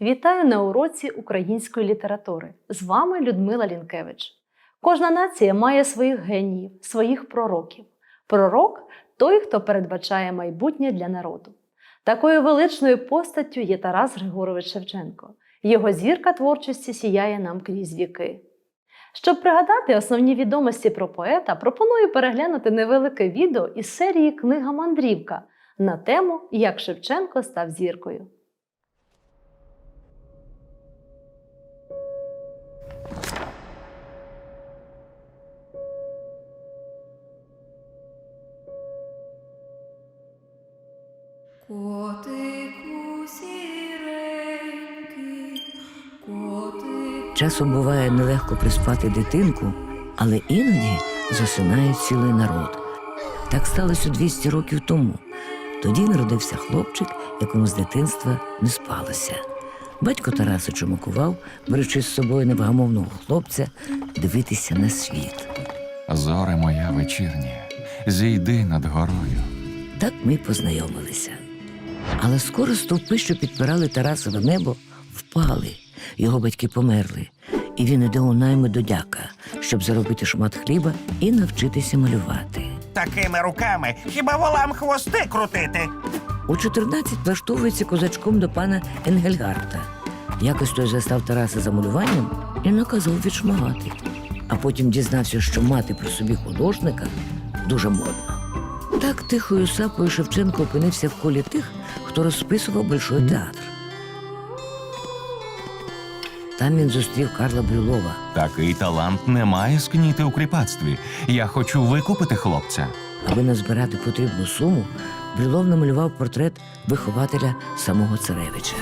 Вітаю на уроці української літератури. З вами Людмила Лінкевич. Кожна нація має своїх геніїв, своїх пророків. Пророк той, хто передбачає майбутнє для народу. Такою величною постаттю є Тарас Григорович Шевченко. Його зірка творчості сіяє нам крізь віки. Щоб пригадати основні відомості про поета, пропоную переглянути невелике відео із серії Книга Мандрівка на тему Як Шевченко став зіркою. Часом буває нелегко приспати дитинку, але іноді засинає цілий народ. Так сталося 200 років тому. Тоді народився хлопчик, якому з дитинства не спалося. Батько Тараса чумакував, беручи з собою невгамовного хлопця дивитися на світ. Зоре моя вечірня, зійди над горою. Так ми познайомилися. Але скоро стовпи, що підпирали Тарасове небо, впали. Його батьки померли, і він іде у найми до дяка, щоб заробити шмат хліба і навчитися малювати. Такими руками хіба волам хвости крутити? У 14 влаштовується козачком до пана Енгельгарта. Якось той застав Тараса за малюванням і наказав відшмагати. А потім дізнався, що мати при собі художника дуже модно. Так тихою сапою Шевченко опинився в колі тих, хто розписував Большой театр. Там він зустрів Карла Брюлова. Такий талант не має скніти у кріпацтві. Я хочу викупити хлопця. Аби назбирати потрібну суму, Брюлов намалював портрет вихователя самого царевича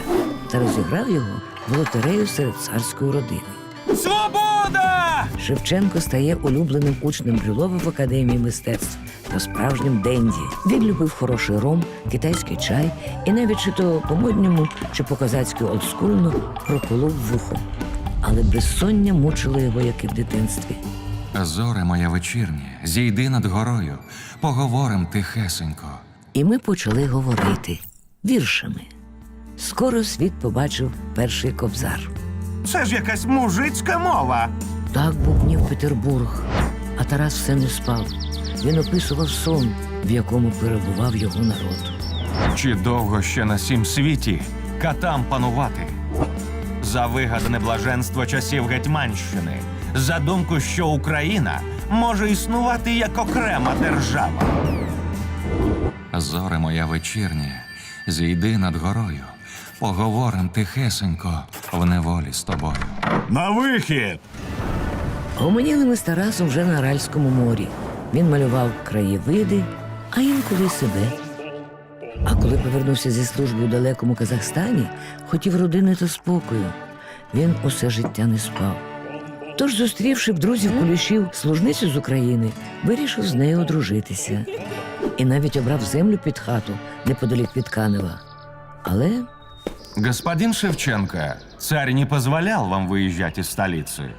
та розіграв його в лотерею серед царської родини. Свобода! Шевченко стає улюбленим учнем Брюлова в академії мистецтв та справжнім денді. Він любив хороший ром, китайський чай і навіть чи то по-модньому, чи по-козацьки олдскульно проколов вухо. Але безсоння мучило його, як і в дитинстві. Зоре моя вечірня, зійди над горою, поговорим тихесенько. І ми почали говорити віршами. Скоро світ побачив перший кобзар. Це ж якась мужицька мова. Так бубнів Петербург, а Тарас все не спав. Він описував сон, в якому перебував його народ. Чи довго ще на сім світі катам панувати? За вигадане блаженство часів Гетьманщини, за думку, що Україна може існувати як окрема держава. Зоре моя вечірня, зійди над горою, поговорим тихесенько в неволі з тобою. На вихід! Гомоніли ми з Тарасом вже на Аральському морі. Він малював краєвиди, а інколи себе. А коли повернувся зі служби у далекому Казахстані, хотів родини та спокою. Він усе життя не спав. Тож, зустрівши в друзів кулішів служницю з України, вирішив з нею одружитися. І навіть обрав землю під хату неподалік від Канева. Але Господин Шевченко, царь не позволял вам выезжать из столицы.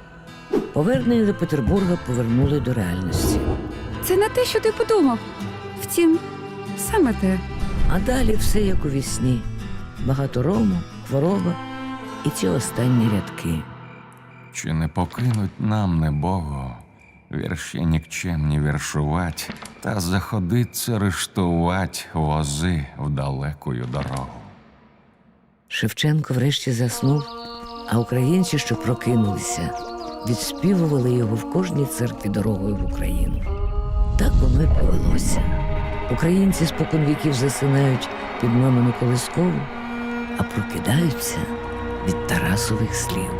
Повернення до Петербурга повернули до реальності. Це не те, що ти подумав. Втім, саме те. А далі все як у вісні. Багато рому, хвороба і ці останні рядки. Чи не покинуть нам небого, вірші нікчемні віршувать, та заходиться рештувать вози в далекую дорогу. Шевченко врешті заснув, а українці, що прокинулися, відспівували його в кожній церкві дорогою в Україну. Так воно й повелося. Українці спокон віків засинають під мамину колискову, а прокидаються від Тарасових слів.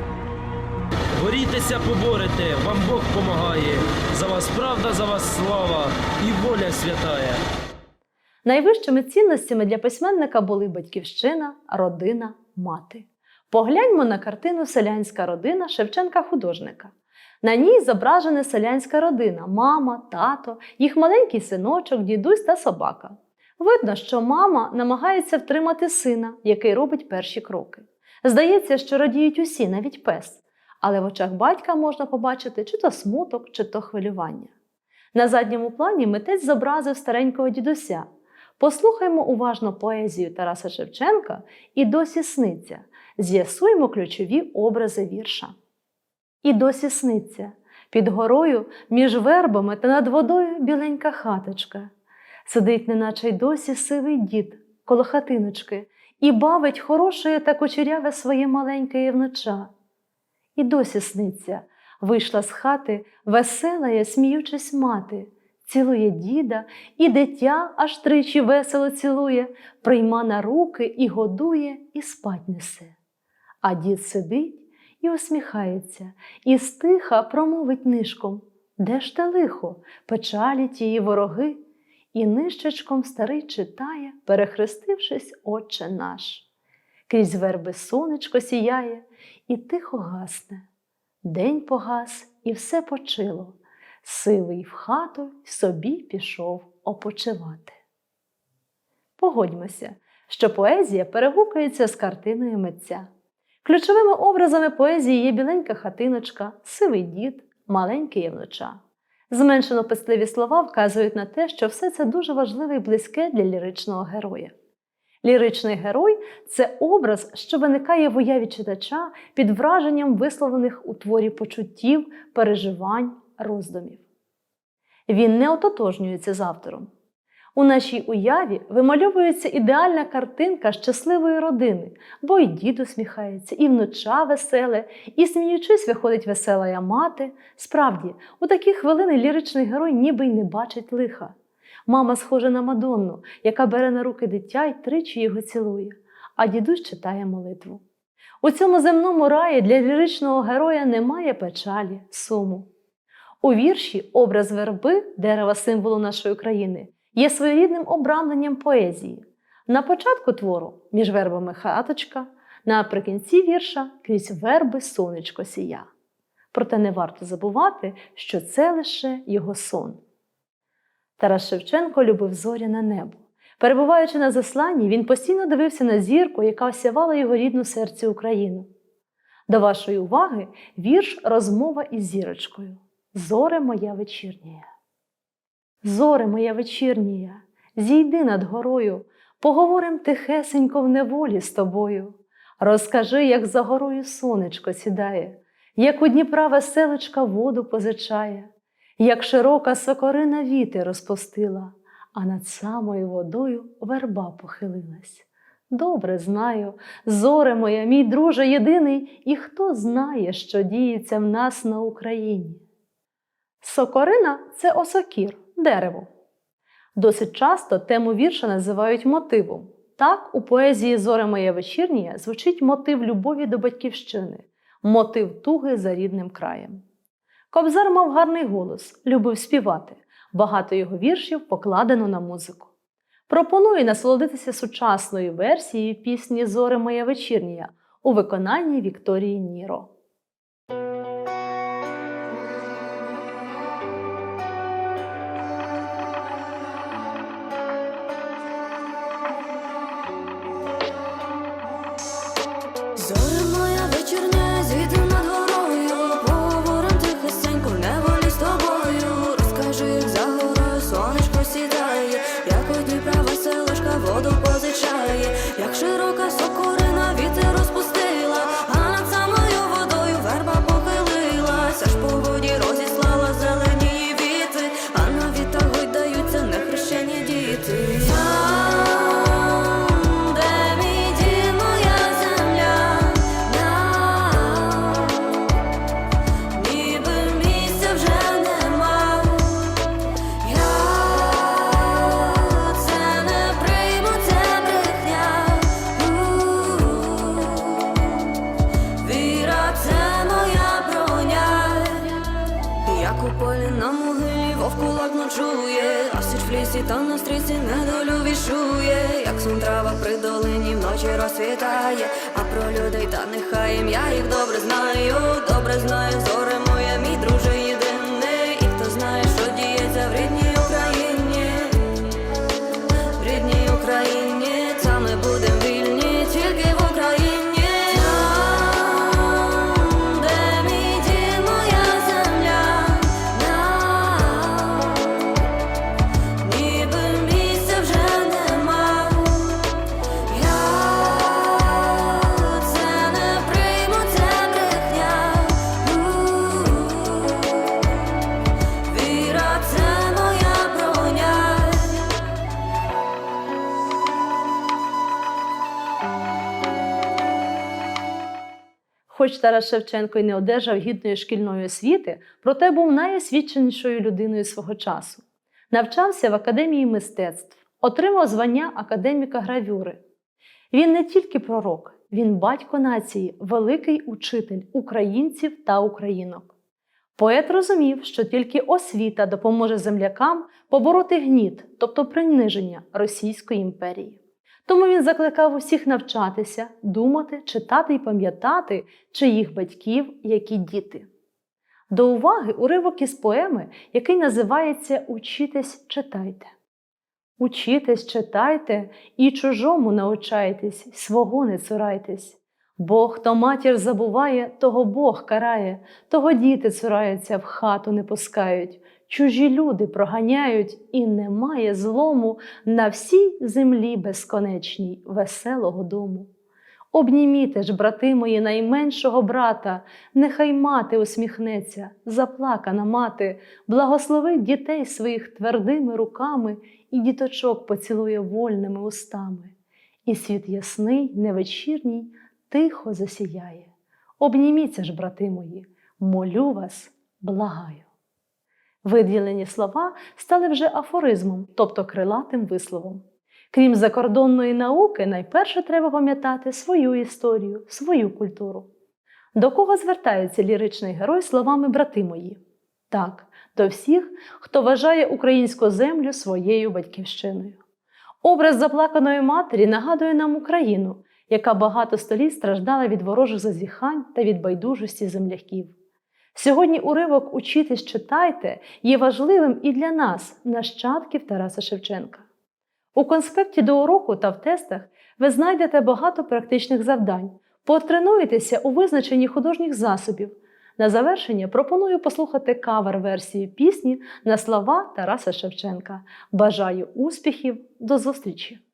Борітеся, поборете, вам Бог помагає. За вас правда, за вас слава і воля святая. Найвищими цінностями для письменника були батьківщина, родина, мати. Погляньмо на картину Селянська родина Шевченка художника. На ній зображена селянська родина мама, тато, їх маленький синочок, дідусь та собака. Видно, що мама намагається втримати сина, який робить перші кроки. Здається, що радіють усі, навіть пес, але в очах батька можна побачити чи то смуток, чи то хвилювання. На задньому плані митець зобразив старенького дідуся. Послухаймо уважно поезію Тараса Шевченка і досі сниться, З'ясуємо ключові образи вірша. І досі сниться під горою, між вербами та над водою біленька хаточка. Сидить, неначе й досі сивий дід коло хатиночки, і бавить хороше та кучеряве своє маленьке євнуча. І досі сниться, вийшла з хати, веселая, сміючись мати, цілує діда, і дитя аж тричі весело цілує, прийма на руки і годує, і спать несе. А дід сидить і усміхається, і стиха промовить нишком Де ж те лихо, печалі тії вороги? І нищечком старий читає, перехрестившись, Отче наш. Крізь верби сонечко сіяє і тихо гасне. День погас, і все почило. Сивий в хату собі пішов опочивати. Погодьмося, що поезія перегукується з картиною митця. Ключовими образами поезії є біленька хатиночка, сивий дід, маленький євнуча. Зменшено писливі слова вказують на те, що все це дуже важливе і близьке для ліричного героя. Ліричний герой це образ, що виникає в уяві читача під враженням висловлених у творі почуттів, переживань, роздумів. Він не ототожнюється з автором. У нашій уяві вимальовується ідеальна картинка щасливої родини, бо і дід усміхається, і внуча веселе, і сміючись виходить весела мати. Справді, у такі хвилини ліричний герой ніби й не бачить лиха. Мама схожа на Мадонну, яка бере на руки дитя й тричі його цілує, а дідусь читає молитву. У цьому земному раї для ліричного героя немає печалі, суму. У вірші образ верби, дерева символу нашої країни, є своєрідним обрамленням поезії. На початку твору між вербами хаточка, наприкінці вірша крізь верби сонечко сія. Проте не варто забувати, що це лише його сон. Тарас Шевченко любив зоряне небо. Перебуваючи на засланні, він постійно дивився на зірку, яка осявала його рідну серці Україну. До вашої уваги вірш Розмова із зірочкою. Зоре моя вечірнія. Зоре моя вечірнія, зійди над горою, поговорим тихесенько в неволі з тобою. Розкажи, як за горою сонечко сідає, як у Дніпра веселочка воду позичає, як широка сокорина віти розпустила, а над самою водою верба похилилась. Добре знаю, зоре моя, мій друже єдиний, і хто знає, що діється в нас на Україні. Сокорина це осокір, дерево. Досить часто тему вірша називають мотивом. Так, у поезії Зоре моя вечірнія звучить мотив любові до батьківщини, мотив туги за рідним краєм. Кобзар мав гарний голос, любив співати. Багато його віршів покладено на музику. Пропоную насолодитися сучасною версією пісні Зоре моя вечірнія у виконанні Вікторії Ніро. Як розсвітає, а про людей та нехай ім'я їх добре Хоч Тарас Шевченко й не одержав гідної шкільної освіти, проте був найосвіченішою людиною свого часу. Навчався в академії мистецтв, отримав звання академіка гравюри. Він не тільки пророк, він батько нації, великий учитель українців та українок. Поет розумів, що тільки освіта допоможе землякам побороти гніт, тобто приниження Російської імперії. Тому він закликав усіх навчатися, думати, читати і пам'ятати, чиїх батьків, які діти. До уваги уривок із поеми, який називається Учітесь, читайте. Учітесь, читайте і чужому научайтесь, свого не цурайтесь. Бо хто матір забуває, того Бог карає, того діти цураються, в хату не пускають, чужі люди проганяють, і немає злому на всій землі безконечній веселого дому. Обніміте ж, брати мої, найменшого брата, нехай мати усміхнеться, заплакана мати, благословить дітей своїх твердими руками і діточок поцілує вольними устами. І світ ясний, невечірній, тихо засіяє. Обніміться ж, брати мої, молю вас, благаю. Виділені слова стали вже афоризмом, тобто крилатим висловом. Крім закордонної науки, найперше треба пам'ятати свою історію, свою культуру. До кого звертається ліричний герой словами брати мої? Так, до всіх, хто вважає українську землю своєю батьківщиною. Образ заплаканої матері нагадує нам Україну, яка багато століть страждала від ворожих зазіхань та від байдужості земляків. Сьогодні уривок Учитись читайте є важливим і для нас, нащадків Тараса Шевченка. У конспекті до уроку та в тестах ви знайдете багато практичних завдань, потренуєтеся у визначенні художніх засобів. На завершення пропоную послухати кавер-версію пісні на слова Тараса Шевченка. Бажаю успіхів, до зустрічі!